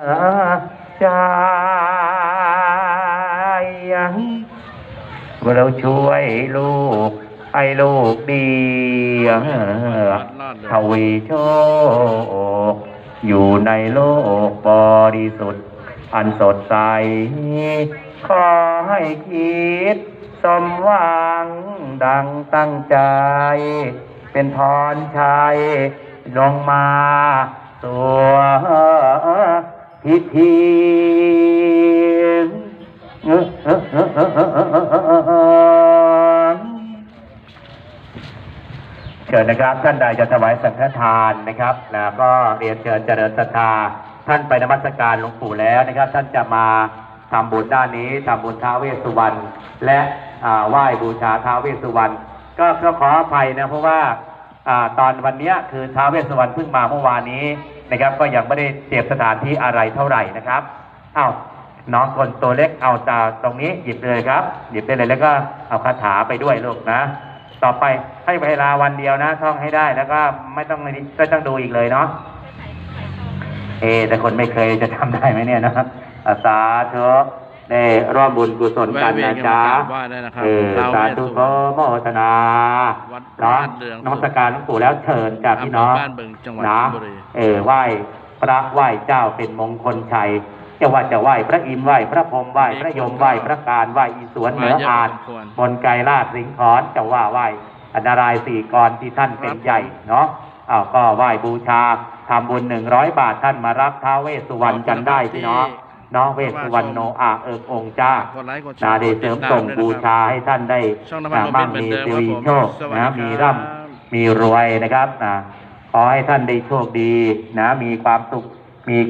ใจเราช่วยลูกไอ้ลูกดีทวีโชคอยู่ในโลกบริสุทธิ์อันสดใส ขอให้คิด สมหวังดังตั้งใจ เป็นพรชัยลงมาตัว พิธีเชิญนะครับ ท่านใดจะถวายสังฆทานนะครับแล้วก็เรียนเชิญเจริญศรัทธาท่านไปนมัสการหลวงปู่แล้วนะครับ ท่านจะมาทำบุญด้านนี้ทำบุญท้าเวสสุวรรณและไหว้บูชาท้าเวสสุวรรณก็ก็ขออภัยนะเพราะว่าอตอนวันนี้คือท้าเวสสุวรรณเพิ่งมาเมื่อวานนี้ นะครับ ก็ยังไม่ได้เตรียมสถานที่อะไรเท่าไหร่นะครับอ้าวน้องคนตัวเล็กเอาตาตรงนี้หยิบเลยครับ หยิบได้เลยแล้วก็เอาคาถาไปด้วยลูกนะ ต่อไปให้เวลาวันเดียวนะท่องให้ได้แล้วก็ไม่ต้องไม่ต้องดูอีกเลยเนาะเอแต่คนไม่เคยจะทำได้ไหมเนี่ยนะครับสาธุ ได้ร่วมบุญกุศลกันนะจ๊ะแวะเวียนกันมากราบไหว้ได้นะครับเออท้าวสาเวสธุสุโมวรรณโมทนาวัดเนาะบ้านเรืองนมัสการหลวงปู่แล้วเชิญจากพี่น้องอำเภอบ้านบึงจังหวัดนะชลบุรีเออไหว้พระไหว้เจ้าเป็นมงคลชัยจะว่าจะไหว้พระอินทร์ไหว้พระพรหมไหว้พระยมไหว้พระการไหว้อีสวนเหนืออานบนไกรลาดสิงขอนจะว่าไหว้อันนารายณ์สี่กรที่ท่านเป็นใหญ่เนาะอ้าวก็ไหว้บูชาทำบุญหนึ่งร้อยบาทท่านมารับท้าวเวสสุวรรณกันได้พี่น้องเนาะเวสสุวรรณโนอาเอิกองค์จ้ากดไลค์กดแชนาร์ได้เสริมส่งบูชาให้ท่านได้ช่องน้ำมันอ่าโมมั่งบิลเหมือนมีเดิมสิครับริผมโชคสวัสดีนะครับมีร่ำมีรวยนะครับนะขอให้ท่านได้โชคดีนะมีความสุขมีความ